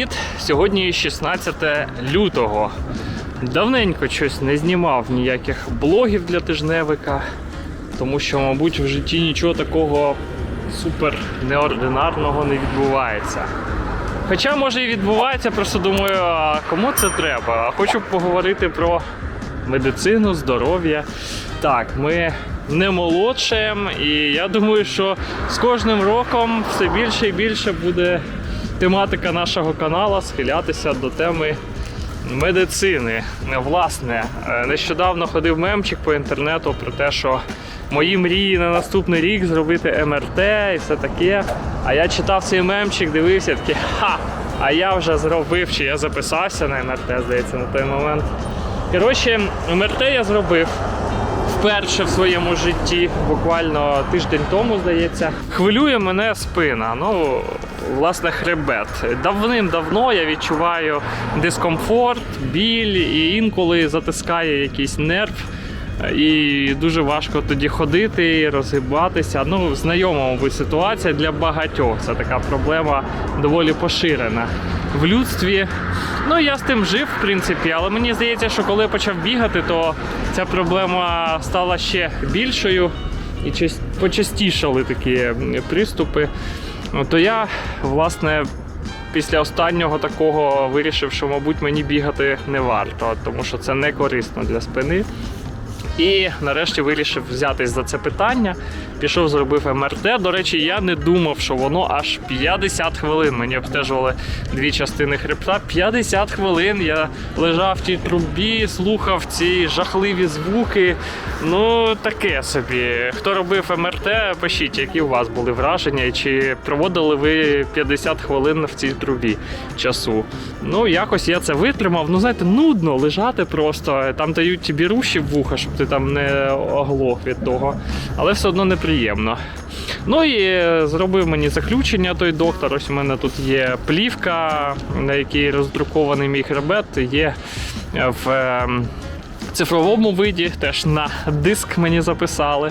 Привіт! Сьогодні 16 лютого. Давненько щось не знімав ніяких блогів для тижневика, тому що, мабуть, в житті нічого такого супер неординарного не відбувається. Хоча, може, і відбувається, просто думаю, а кому це треба? Хочу поговорити про медицину, здоров'я. Так, ми не молодшаємо, і я думаю, що з кожним роком все більше і більше буде тематика нашого каналу схилятися до теми медицини. Власне, е, нещодавно ходив мемчик по інтернету про те, що мої мрії на наступний рік зробити МРТ і все таке. А я читав цей мемчик, дивився такий, ха! А я вже зробив, чи я записався на МРТ, здається, на той момент. Коротше, МРТ я зробив вперше в своєму житті, буквально тиждень тому, здається. Хвилює мене спина. Ну, власне, хребет. Давним-давно я відчуваю дискомфорт, біль і інколи затискає якийсь нерв. І дуже важко тоді ходити, розгибатися. Ну, знайома, мабуть, ситуація для багатьох. Це така проблема доволі поширена в людстві. Ну, я з тим жив, в принципі, але мені здається, що коли я почав бігати, то ця проблема стала ще більшою і почастішали такі приступи. Ну, То я, власне, після останнього такого вирішив, що, мабуть, мені бігати не варто, тому що це не корисно для спини. І нарешті вирішив взятись за це питання. Пішов, зробив МРТ. До речі, я не думав, що воно аж 50 хвилин. Мені обстежували дві частини хребта. 50 хвилин я лежав в тій трубі, слухав ці жахливі звуки. Ну, таке собі. Хто робив МРТ, пишіть, які у вас були враження, чи проводили ви 50 хвилин в цій трубі часу. Ну, якось я це витримав. Ну, знаєте, нудно лежати просто. Там дають тобі руші в вуха, щоб ти там не оглох від того. Але все одно неприємно. Ну і е, зробив мені заключення той доктор. Ось у мене тут є плівка, на якій роздрукований мій хребет. Є е, в ем, цифровому виді, теж на диск мені записали.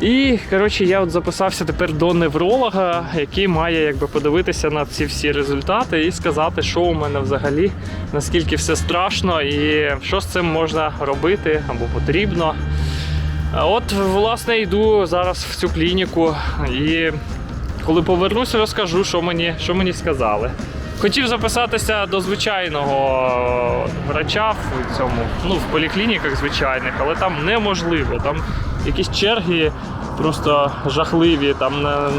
І коротше, я от записався тепер до невролога, який має якби подивитися на ці всі результати і сказати, що у мене взагалі, наскільки все страшно і що з цим можна робити або потрібно. От, власне, йду зараз в цю клініку і коли повернуся, розкажу, що мені, що мені сказали. Хотів записатися до звичайного врача в цьому, ну, в поліклініках звичайних, але там неможливо. Там якісь черги просто жахливі. Там на,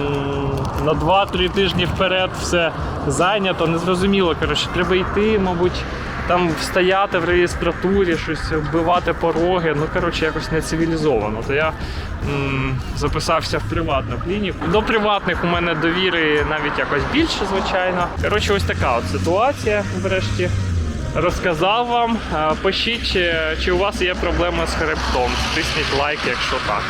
на 2-3 тижні вперед все зайнято, незрозуміло. Коротше, треба йти, мабуть, там стояти в реєстратурі, щось вбивати пороги. Ну, коротше, якось не цивілізовано. То я м, записався в приватну клініку. До приватних у мене довіри навіть якось більше, звичайно. Коротше, ось така от ситуація врешті. Розказав вам. Е, Пишіть, чи, чи у вас є проблеми з хребтом. Тисніть лайк, якщо так.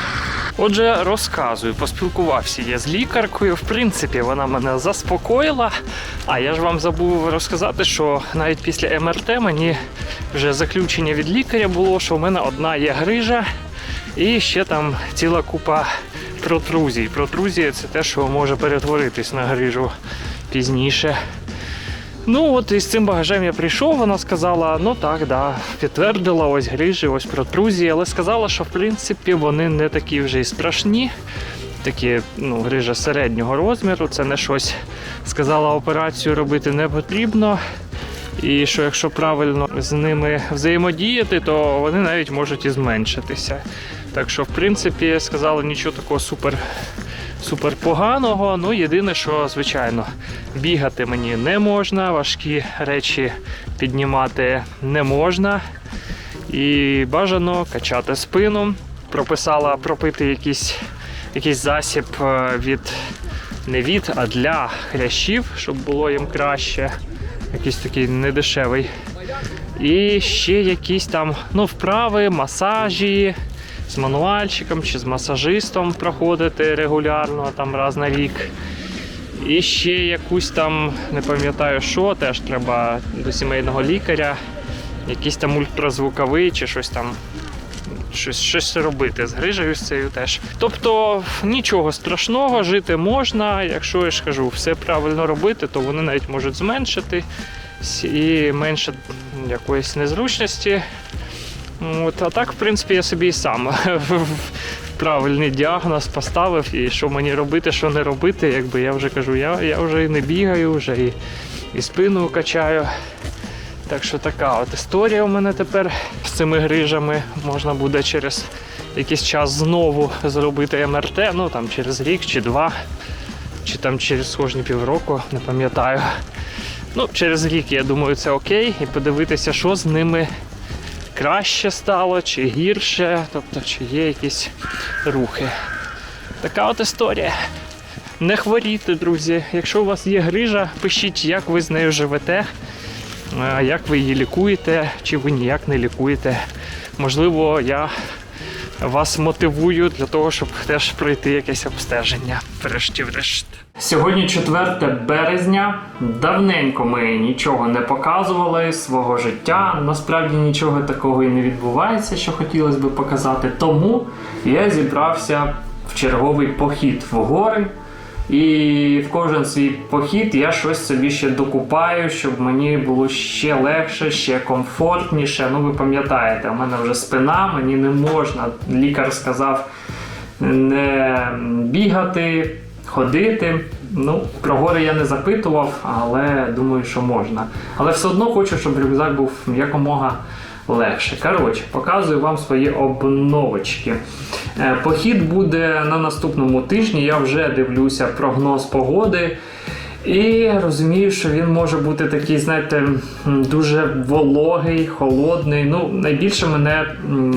Отже, розказую, поспілкувався я з лікаркою. В принципі, вона мене заспокоїла. А я ж вам забув розказати, що навіть після МРТ мені вже заключення від лікаря було, що в мене одна є грижа і ще там ціла купа протрузій. Протрузія це те, що може перетворитись на грижу пізніше. Ну от із цим багажем я прийшов, вона сказала, ну так, да, підтвердила ось грижі, ось протрузії, але сказала, що в принципі вони не такі вже й страшні. Такі ну, грижа середнього розміру, це не щось. Сказала, операцію робити не потрібно. І що якщо правильно з ними взаємодіяти, то вони навіть можуть і зменшитися. Так що, в принципі, сказали нічого такого супер супер поганого. Ну, єдине, що, звичайно, бігати мені не можна, важкі речі піднімати не можна. І бажано качати спину. Прописала пропити якийсь, якийсь засіб е, від не від, а для хрящів, щоб було їм краще. Якийсь такий недешевий. І ще якісь там ну, вправи, масажі з мануальщиком чи з масажистом проходити регулярно, там раз на рік. І ще якусь там, не пам'ятаю що, теж треба до сімейного лікаря, якийсь там ультразвуковий чи щось там, щось, щось робити з грижею з цією теж. Тобто нічого страшного, жити можна. Якщо я ж кажу, все правильно робити, то вони навіть можуть зменшити і менше якоїсь незручності. От, а так, в принципі, я собі і сам правильний діагноз поставив, і що мені робити, що не робити. Якби я вже кажу, я, я вже і не бігаю, вже і, і спину качаю. Так що така от історія у мене тепер з цими грижами. Можна буде через якийсь час знову зробити МРТ, ну там через рік чи два, чи там через кожні півроку, не пам'ятаю. Ну, через рік, я думаю, це окей, і подивитися, що з ними краще стало, чи гірше, тобто чи є якісь рухи. Така от історія. Не хворійте, друзі. Якщо у вас є грижа, пишіть, як ви з нею живете, як ви її лікуєте, чи ви ніяк не лікуєте. Можливо, я вас мотивую для того, щоб теж пройти якесь обстеження. Врешті-врешт. Сьогодні 4 березня. Давненько ми нічого не показували свого життя. Насправді нічого такого і не відбувається, що хотілося би показати. Тому я зібрався в черговий похід в гори. І в кожен свій похід я щось собі ще докупаю, щоб мені було ще легше, ще комфортніше. Ну, ви пам'ятаєте, у мене вже спина, мені не можна. Лікар сказав не бігати, ходити. Ну, про гори я не запитував, але думаю, що можна. Але все одно хочу, щоб рюкзак був якомога легше. Коротше, показую вам свої обновочки. Е, Похід буде на наступному тижні. Я вже дивлюся прогноз погоди. І розумію, що він може бути такий, знаєте, дуже вологий, холодний. Ну, найбільше мене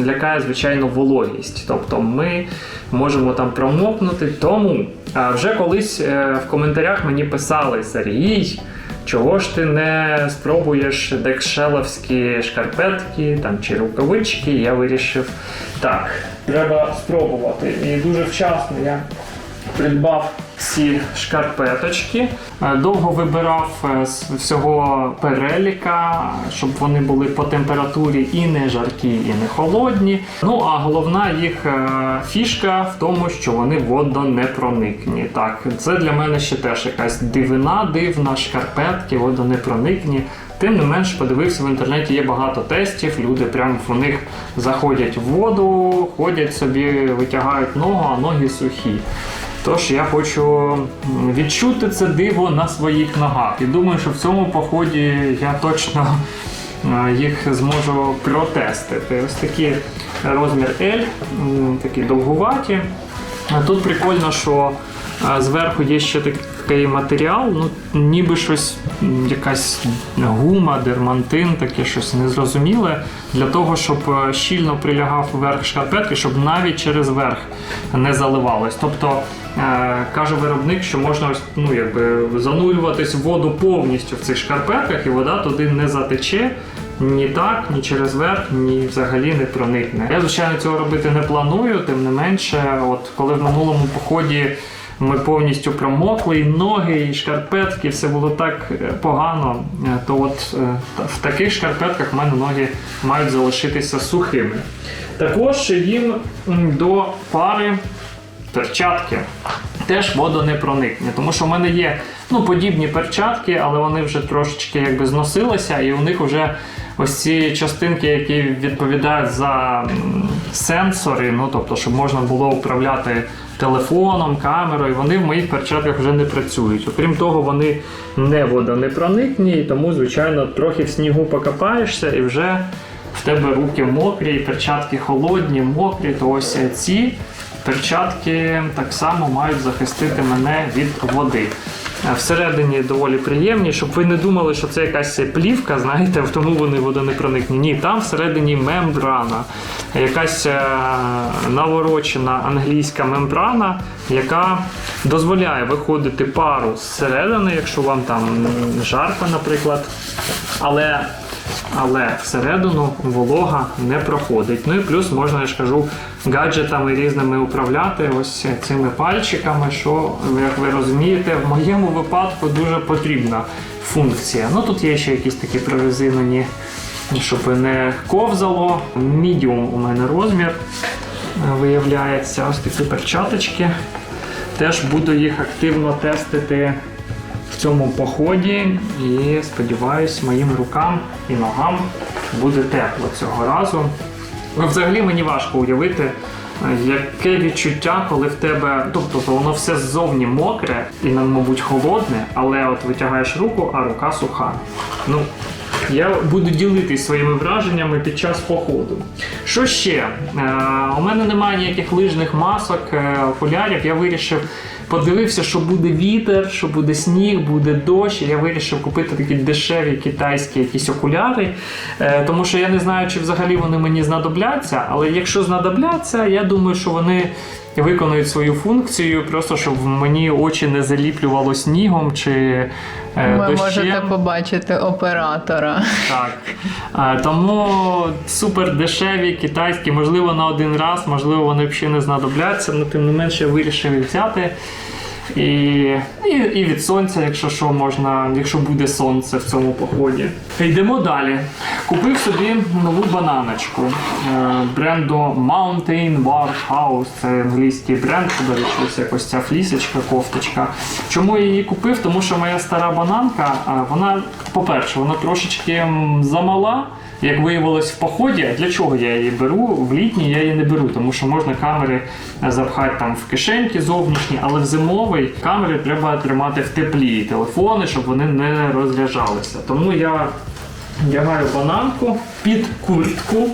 лякає, звичайно, вологість. Тобто ми можемо там промокнути. Тому вже колись е, в коментарях мені писали Сергій. Чого ж ти не спробуєш декшеловські шкарпетки там, чи рукавички? Я вирішив, так, треба спробувати. І дуже вчасно я придбав ці шкарпеточки. Е, Довго вибирав е, з всього переліка, щоб вони були по температурі і не жаркі, і не холодні. Ну а головна їх е, фішка в тому, що вони водонепроникні. Так, це для мене ще теж якась дивина, дивна шкарпетки, водонепроникні. Тим не менш, подивився в інтернеті, є багато тестів. Люди прямо в них заходять в воду, ходять собі, витягають ногу, а ноги сухі. Тож я хочу відчути це диво на своїх ногах. І думаю, що в цьому поході я точно е, їх зможу протестити. Ось такий розмір L, такі довгуваті. Тут прикольно, що е, зверху є ще такий матеріал, ну ніби щось, якась гума, дермантин, таке щось незрозуміле, для того, щоб е, щільно прилягав верх шкарпетки, щоб навіть через верх не заливалось. Тобто е, каже виробник, що можна ну, якби, занурюватись воду повністю в цих шкарпетках, і вода туди не затече. Ні так, ні через верх, ні взагалі не проникне. Я, звичайно, цього робити не планую, тим не менше, от коли в минулому поході ми повністю промокли, і ноги, і шкарпетки, все було так е, погано, е, то от е, в таких шкарпетках в мене ноги мають залишитися сухими. Також їм до пари перчатки теж водонепроникні, тому що в мене є ну, подібні перчатки, але вони вже трошечки якби зносилися, і у них вже ось ці частинки, які відповідають за сенсори, ну тобто, щоб можна було управляти телефоном, камерою, вони в моїх перчатках вже не працюють. Окрім того, вони не водонепроникні, тому, звичайно, трохи в снігу покопаєшся і вже в тебе руки мокрі, і перчатки холодні, мокрі, то ось ці перчатки так само мають захистити мене від води. Е, Всередині доволі приємні, щоб ви не думали, що це якась плівка, знаєте, тому вони водонепроникні. Ні, там всередині мембрана, якась е, наворочена англійська мембрана, яка дозволяє виходити пару зсередини, якщо вам там жарко, наприклад. Але але всередину волога не проходить. Ну і плюс можна, я ж кажу, гаджетами різними управляти ось цими пальчиками, що, як ви розумієте, в моєму випадку дуже потрібна функція. Ну тут є ще якісь такі прорезинені щоб не ковзало. Мідіум у мене розмір е, виявляється. Ось такі перчаточки. Теж буду їх активно тестити в цьому поході і сподіваюсь, моїм рукам і ногам буде тепло цього разу. Ну, Взагалі мені важко уявити, е, яке відчуття, коли в тебе, тобто то воно все ззовні мокре і, мабуть, холодне, але от витягаєш руку, а рука суха. Ну, я буду ділитись своїми враженнями під час походу. Що ще? Е, у мене немає ніяких лижних масок, е, окулярів. Я вирішив, подивився, що буде вітер, що буде сніг, буде дощ. Я вирішив купити такі дешеві китайські якісь окуляри. Е, тому що я не знаю, чи взагалі вони мені знадобляться, але якщо знадобляться, я думаю, що вони виконують свою функцію, просто щоб мені очі не заліплювало снігом чи е, Ви дощем. можете побачити оператора. Так. Е, тому супер дешеві китайські, можливо, на один раз, можливо, вони взагалі не знадобляться, але тим не менше вирішив їх взяти. І, і, і від сонця, якщо що, можна, якщо буде сонце в цьому поході. Йдемо далі. Купив собі нову бананочку е, бренду Mountain Warehouse. Це англійський бренд, речі, ось якось ця флісочка, кофточка. Чому я її купив? Тому що моя стара бананка, вона, по-перше, вона трошечки замала. Як виявилось в поході, для чого я її беру? В літній я її не беру, тому що можна камери е, запхати там в кишеньки зовнішні, але в зимовий камери треба тримати в теплі телефони, щоб вони не розряджалися. Тому я вдягаю бананку під куртку,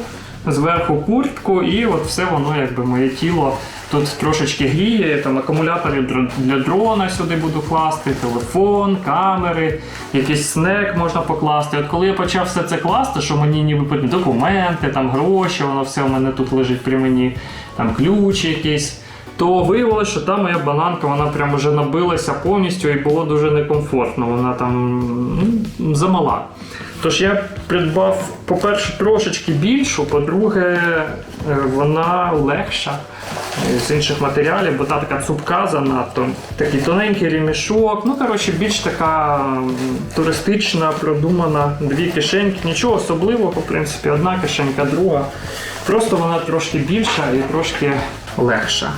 зверху куртку, і от все воно, якби моє тіло тут трошечки гріє. Там акумулятори для дрона сюди буду класти, телефон, камери, якийсь снек можна покласти. От коли я почав все це класти, що мені ніби потрібні документи, там гроші, воно все у мене тут лежить при мені, там ключ якийсь. То виявилося, що та моя бананка вона прям вже набилася повністю і було дуже некомфортно. Вона там ну, замала. Тож я придбав, по-перше, трошечки більшу, по-друге, е, вона легша е, з інших матеріалів, бо та така цупка занадто. Такий тоненький ремішок. Ну, коротше, більш така туристична, продумана, дві кишеньки. Нічого особливого, в принципі, одна кишенька, друга. Просто вона трошки більша і трошки легша.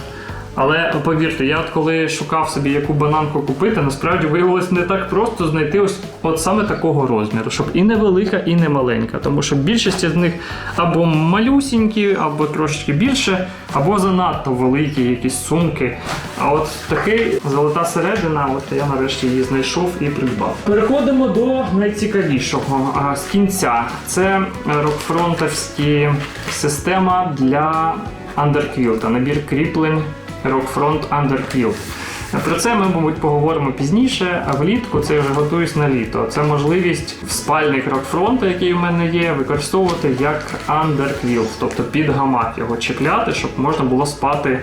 Але повірте, я от коли шукав собі яку бананку купити, насправді виявилось не так просто знайти ось от саме такого розміру, щоб і не велика, і не маленька. Тому що більшість з них або малюсінькі, або трошечки більше, або занадто великі якісь сумки. А от такий золота середина, от я нарешті її знайшов і придбав. Переходимо до найцікавішого а, з кінця. Це рокфронтовські система для андерквілта, набір кріплень Rockfront Underquilt. Про це ми, мабуть, поговоримо пізніше, а влітку це я вже готуюсь на літо. Це можливість в спальник рокфронту, який у мене є, використовувати як underquilt, тобто під гамак його чіпляти, щоб можна було спати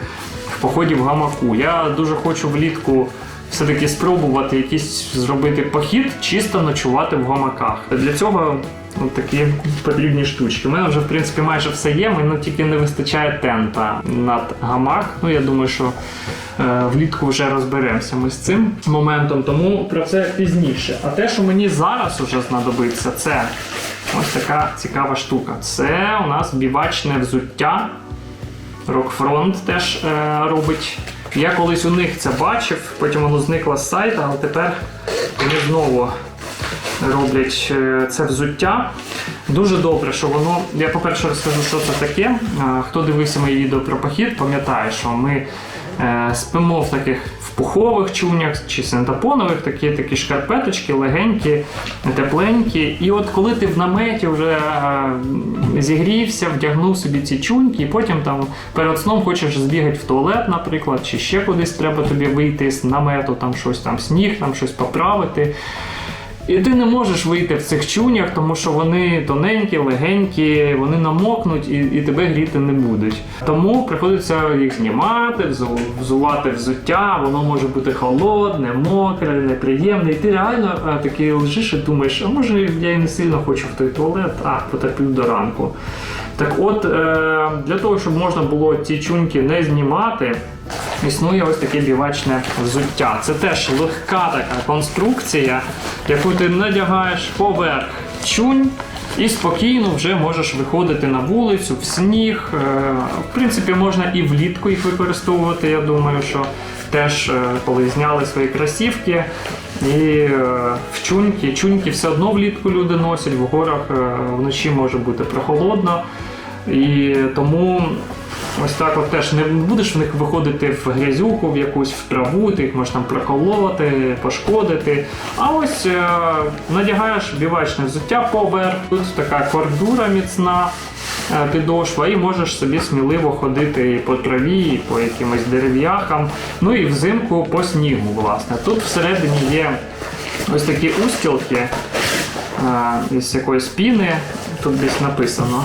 в поході в гамаку. Я дуже хочу влітку все-таки спробувати якийсь зробити похід, чисто ночувати в гамаках. Для цього от такі потрібні штучки. У мене вже в принципі майже все є, мені тільки не вистачає тента над гамак. Ну я думаю, що е, влітку вже розберемося ми з цим моментом, тому про це пізніше. А те, що мені зараз уже знадобиться, це ось така цікава штука. Це у нас бівачне взуття. Рокфронт теж е, робить. Я колись у них це бачив, потім воно зникло з сайту, але тепер вони знову роблять е, це взуття. Дуже добре, що воно. Я, по-перше, розкажу, що це таке. Хто дивився мої відео про похід, пам'ятає, що ми е, спимо в таких в пухових чунях чи синтепонових, такі такі шкарпеточки, легенькі, тепленькі. І от коли ти в наметі вже е, зігрівся, вдягнув собі ці чуньки, і потім там перед сном хочеш збігати в туалет, наприклад, чи ще кудись треба тобі вийти з намету, там щось там сніг, там щось поправити. І ти не можеш вийти в цих чунях, тому що вони тоненькі, легенькі, вони намокнуть і, і тебе гріти не будуть. Тому приходиться їх знімати, взувати взуття, воно може бути холодне, мокре, неприємне. І ти реально е, такий лежиш і думаєш, а може я і не сильно хочу в той туалет, а потерплю до ранку. Так от, е, для того, щоб можна було ці чуньки не знімати, існує ось таке бівачне взуття. Це теж легка така конструкція, яку ти надягаєш поверх чунь. І спокійно вже можеш виходити на вулицю, в сніг. Е, В принципі, можна і влітку їх використовувати. Я думаю, що теж е, коли зняли свої кросівки і е, в чуньки. Чуньки все одно влітку люди носять, в горах вночі може бути прохолодно. І тому ось так от теж не будеш в них виходити в грязюку, в якусь в траву, ти їх можеш там проколоти, пошкодити. А ось е, надягаєш бівачне взуття поверх, тут така кордура міцна е, підошва, і можеш собі сміливо ходити і по траві, і по якимось дерев'яхам, ну і взимку по снігу, власне. Тут всередині є ось такі устілки е, із якоїсь піни. Тут десь написано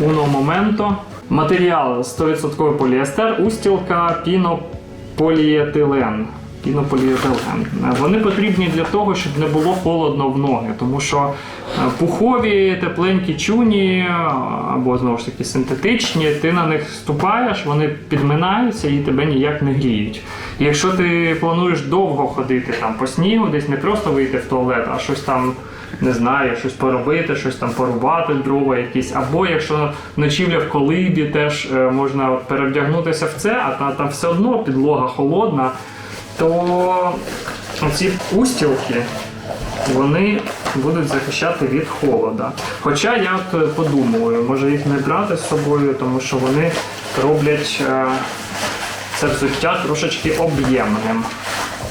Uno Momento. Матеріал 100% поліестер, устілка пінополіетилен. Пінополіетилен. Вони потрібні для того, щоб не було холодно в ноги, тому що е, пухові, тепленькі чуні е, або знову ж таки синтетичні, ти на них ступаєш, вони підминаються і тебе ніяк не гріють. Якщо ти плануєш довго ходити там по снігу, десь не просто вийти в туалет, а щось там не знаю, щось поробити, щось там порубати, дрова якісь. Або якщо ночівля в колибі, теж е, можна перевдягнутися в це, а та, там все одно підлога холодна, то ці устілки. Вони будуть захищати від холода. Хоча я от е, подумаю, може їх не брати з собою, тому що вони роблять е, це взуття трошечки об'ємним.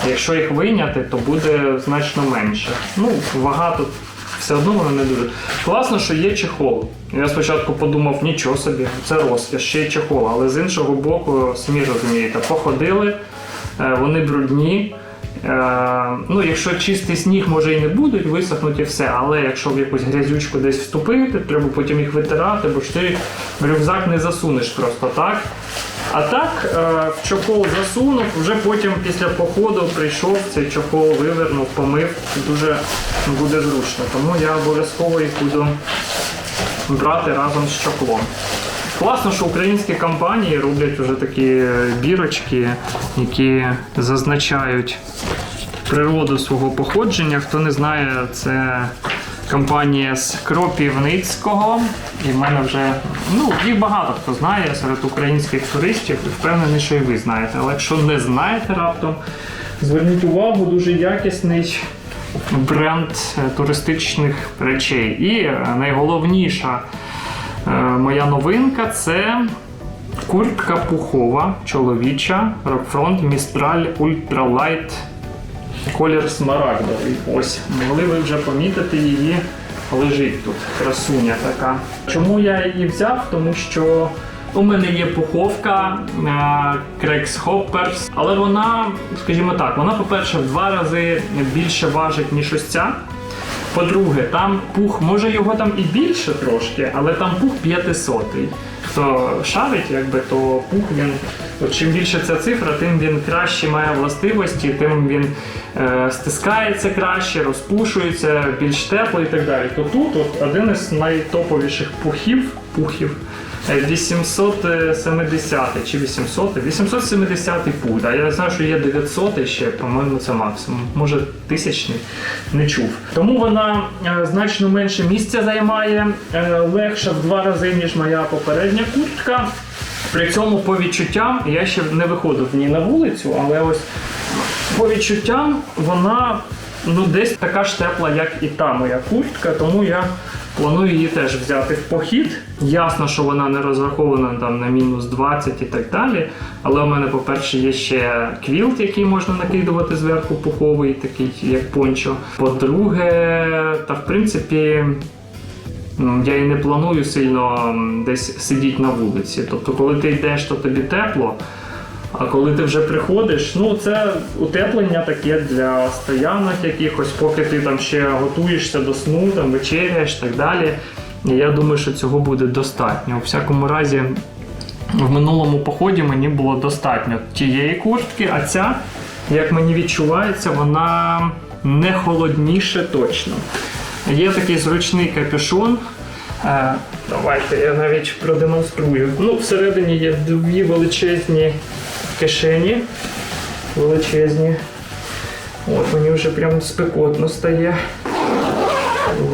Якщо їх вийняти, то буде значно менше. Ну, вага тут все одно вона не дуже. Класно, що є чехол. Я спочатку подумав, нічого собі, це розкіш, ще й чехол. Але з іншого боку, самі розумієте, походили, е, вони брудні. Е, Ну, якщо чистий сніг, може і не будуть висохнути все, але якщо в якусь грязючку десь вступити, треба потім їх витирати, бо ж ти в рюкзак не засунеш просто так. А так, е, в чохол засунув, вже потім після походу прийшов, цей чохол вивернув, помив, дуже буде зручно. Тому я обов'язково їх буду брати разом з чохлом. Класно, що українські компанії роблять вже такі бірочки, які зазначають природу свого походження. Хто не знає, це компанія з Кропівницького. І в мене вже ну, їх багато хто знає серед українських туристів. Впевнений, що і ви знаєте. Але якщо не знаєте раптом, зверніть увагу, дуже якісний бренд е, туристичних речей. І е, найголовніша е, моя новинка це куртка пухова чоловіча Rockfront Mistral Ultralight колір смарагдовий. Ось, могли ви вже помітити її. Лежить тут красуня така. Чому я її взяв? Тому що у мене є пуховка е, Crex Hoppers, але вона, скажімо так, вона, по-перше, в два рази більше важить, ніж ось ця. По-друге, там пух, може його там і більше трошки, але там пух 500. Хто шарить, якби, то пух він. Чим більше ця цифра, тим він краще має властивості, тим він е, стискається краще, розпушується, більш тепло і так далі. То тут от один із найтоповіших пухів, пухів е, 870 чи 800, 870 пух. Да. Я знаю, що є 900 ще, по-моєму, це максимум. Може, тисячний, не чув. Тому вона е, значно менше місця займає, е, легша в два рази, ніж моя попередня куртка. При цьому по відчуттям я ще не виходив в ній на вулицю, але ось по відчуттям вона ну, десь така ж тепла, як і та моя куртка, тому я планую її теж взяти в похід. Ясно, що вона не розрахована там на мінус 20 і так далі. Але у мене, по-перше, є ще квілт, який можна накидувати зверху пуховий, такий як пончо. По-друге, та в принципі. Ну, Я і не планую сильно десь сидіти на вулиці. Тобто, коли ти йдеш, то тобі тепло. А коли ти вже приходиш, ну це утеплення таке для стоянок якихось, поки ти там ще готуєшся до сну, там вечеряєш так далі. Я думаю, що цього буде достатньо. У всякому разі, в минулому поході мені було достатньо тієї куртки, а ця, як мені відчувається, вона не холодніше точно. Є такий зручний капюшон. Е, давайте я навіть продемонструю. Ну, всередині є дві величезні кишені. Величезні. От мені вже прям спекотно стає.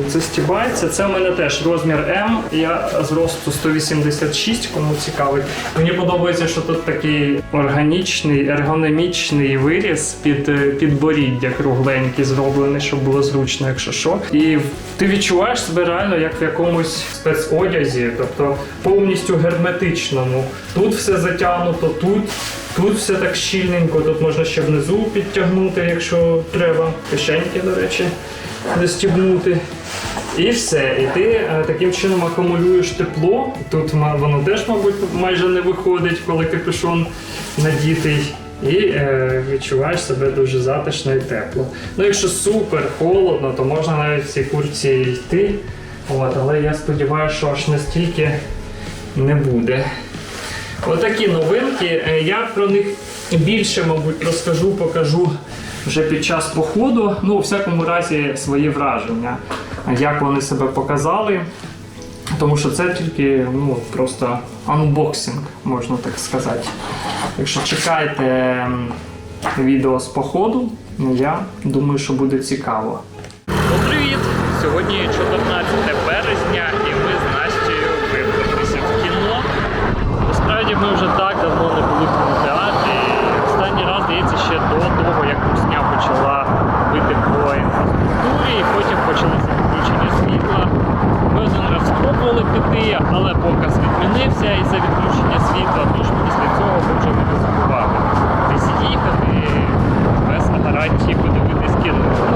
Застібається. Це в мене теж розмір М. Я зросту 186, кому цікавить. Мені подобається, що тут такий органічний, ергономічний виріз під е, підборіддя кругленький зроблений, щоб було зручно, якщо що. І ти відчуваєш себе реально як в якомусь спецодязі, тобто повністю герметичному. Тут все затягнуто, тут. Тут все так щільненько, тут можна ще внизу підтягнути, якщо треба. Кишеньки, до речі, застібнути. І все. І ти е, таким чином акумулюєш тепло. Тут воно теж, мабуть, майже не виходить, коли капюшон надітий. І е, відчуваєш себе дуже затишно і тепло. Ну, якщо супер холодно, то можна навіть в цій курці йти. От, але я сподіваюся, що аж настільки не буде. Отакі новинки. Е, Я про них більше, мабуть, розкажу, покажу вже під час походу. Ну, у всякому разі, свої враження, як вони себе показали. Тому що це тільки ну, просто анбоксинг, можна так сказати. Якщо чекаєте відео з походу, я думаю, що буде цікаво. Привіт! Сьогодні 14 березня, і ми з Настю вибралися в кіно. Насправді ми вже так давно не були в кінотеатрі. Останній раз, здається, ще до того, як Русня почала бити по інфраструктурі, і потім почалося відключення світла. Ми один раз спробували але показ відмінився і за відключення світла, тож після цього ми вже ризикували десь їхати без гарантії подивитись кіно.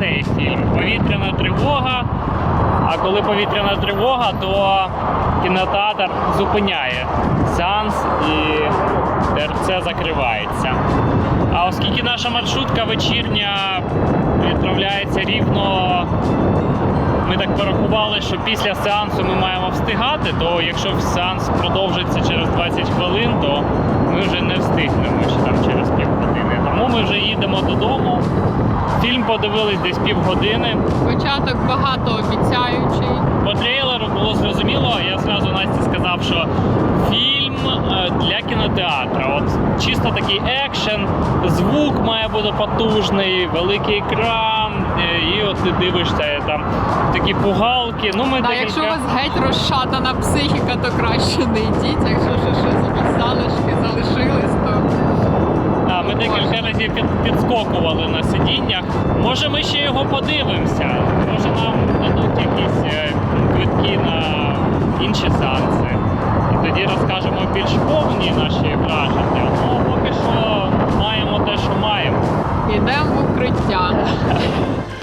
Цей фільм. Повітряна тривога. А коли повітряна тривога, то кінотеатр зупиняє сеанс і ТРЦ закривається. А оскільки наша маршрутка вечірня відправляється рівно ми так порахували, що після сеансу ми маємо встигати, то якщо сеанс продовжиться через 20 хвилин, то ми вже не встигнемо ще там через півгодини. Ми вже їдемо додому. Фільм подивились десь півгодини. Початок багатообіцяючий. По трейлеру було зрозуміло, я зразу Насті сказав, що фільм е, для кінотеатра. От чисто такий екшен, звук має бути потужний, великий екран, е, і от ти дивишся там такі пугалки. Ну, ми Та декілька- якщо у вас геть розшатана психіка, то краще не йдіть. Якщо ще щось якісь залишки залишились, ми декілька разів під, підскокували на сидіннях. Може, ми ще його подивимося. Може, нам дадуть якісь е, квитки на інші сеанси. І тоді розкажемо більш повні наші враження. Ну, поки що маємо те, що маємо. йдемо в укриття.